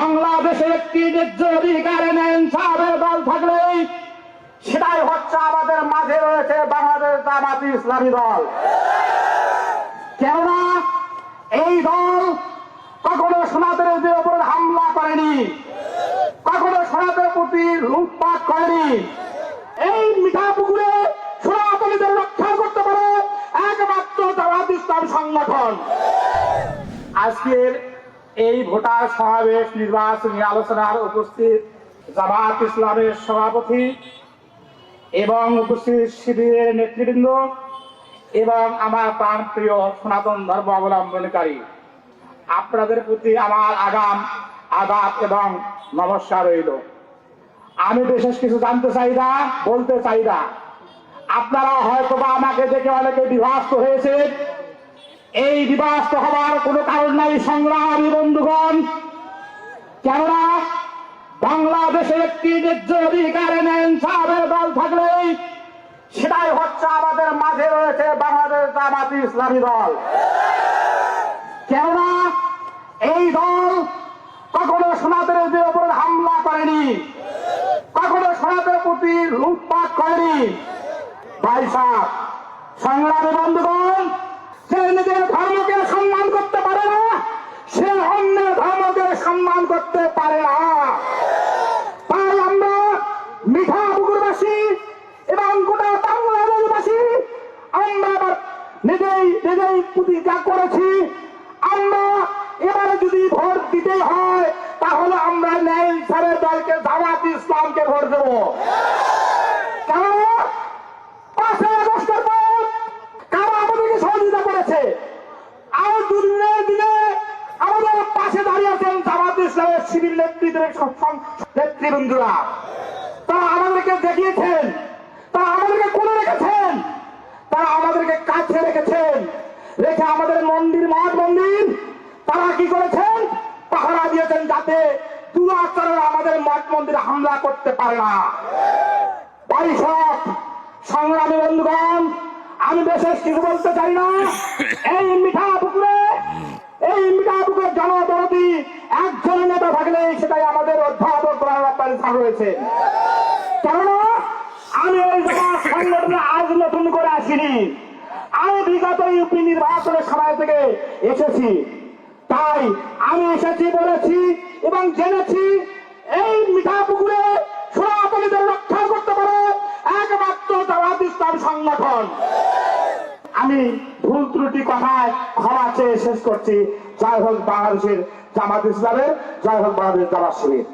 বাংলাদেশে একটি ন্যায্য অধিকার নেন সাহেবের দল থাকলেই সেটাই হচ্ছে আমাদের মাঝে রয়েছে বাংলাদেশ জামাতি ইসলামী দল। কেননা এই দল কখনো সনাতনের উপর হামলা করেনি, কখনো সনাতনের প্রতি লুটপাট করেনি। এই মিঠা পুকুরে সনাতনীদের রক্ষা করতে পারে একমাত্র জামাত ইসলাম সংগঠন। আজকের এই ভোটার সমাবেশ নির্বাচনী আলোচনার উপস্থিত জামাত ইসলামের সভাপতি এবং উপস্থিত শিবিরের নেতৃবৃন্দ এবং আমার প্রাণ প্রিয় সনাতন ধর্ম অবলম্বনকারী, আপনাদের প্রতি আমার আগাম আদাব এবং নমস্কার রইল। আমি বিশেষ কিছু জানতে চাই না, বলতে চাই না। আপনারা হয়তো বা আমাকে দেখে অনেকে বিভাস্ত হয়েছে এই বিভাস্ত হবার কোনো কারণ নাই, সংগ্রামী বন্ধুগণ। কেননা বাংলাদেশে একটি ন্যায্য অধিকার নেন সাহেবের দল থাকলেই সেটাই হচ্ছে আমাদের মাঝে রয়েছে বাংলাদেশ জামাতি ইসলামী দল। কেননা এই দল কখনো সনাতনের উপর হামলা করেনি, কখনো সনাতনের প্রতি লুটপাট করেনি। ভাই সাহেব, সংগ্রামী বন্ধুগণ করতে পারে না। তাই আমরা মিঠা পুকুরবাসী এবং গোটা বাংলাদেশবাসী আমরা নিজেই নিজেই প্রতিজ্ঞা করেছি, আমরা এবারে যদি ভোট দিতে হয়, তাহলে আমরা ন্যায় সারের দলকে জামাত ইসলামকে ভোট দেবো। আমাদের পাশে দাঁড়িয়ে আছেন জামাত ইসলামের সিভিল নেতৃত্বের নেতৃবৃন্দরা, তারা আমাদেরকে দেখিয়েছেন, তারা আমাদেরকে কোলে রেখেছেন, তারা আমাদেরকে কাছে রেখেছেন, রেখে আমাদের মন্দির মঠ মন্দির, তারা কি করেছেন? পাহারা দিয়েছেন যাতে দুরাচারের আমাদের মঠ মন্দিরে হামলা করতে পারে না। পরিষদ সংগ্রামী বন্ধুগণ, আমি বিশেষ কিছু বলতে চাই না। এই মিঠা পুকুরে এই মিঠা পুকুরে কেননা, আমি আজ নতুন করে আসিনি। আমি বিগত ইউপি নির্বাচনের থেকে এসেছি। তাই আমি এসেছি বলেছি এবং জেনেছি এই মিঠা পুকুরে রক্ষা করতে পারে একমাত্র জামাত ইসলাম সংগঠন। আমি ভুল ত্রুটি কথায় ক্ষমা চেয়ে শেষ করছি। জয় হোক বাংলাদেশের জামাত ইসলামের, জয় হোক বাংলাদেশ জামাত শিবির।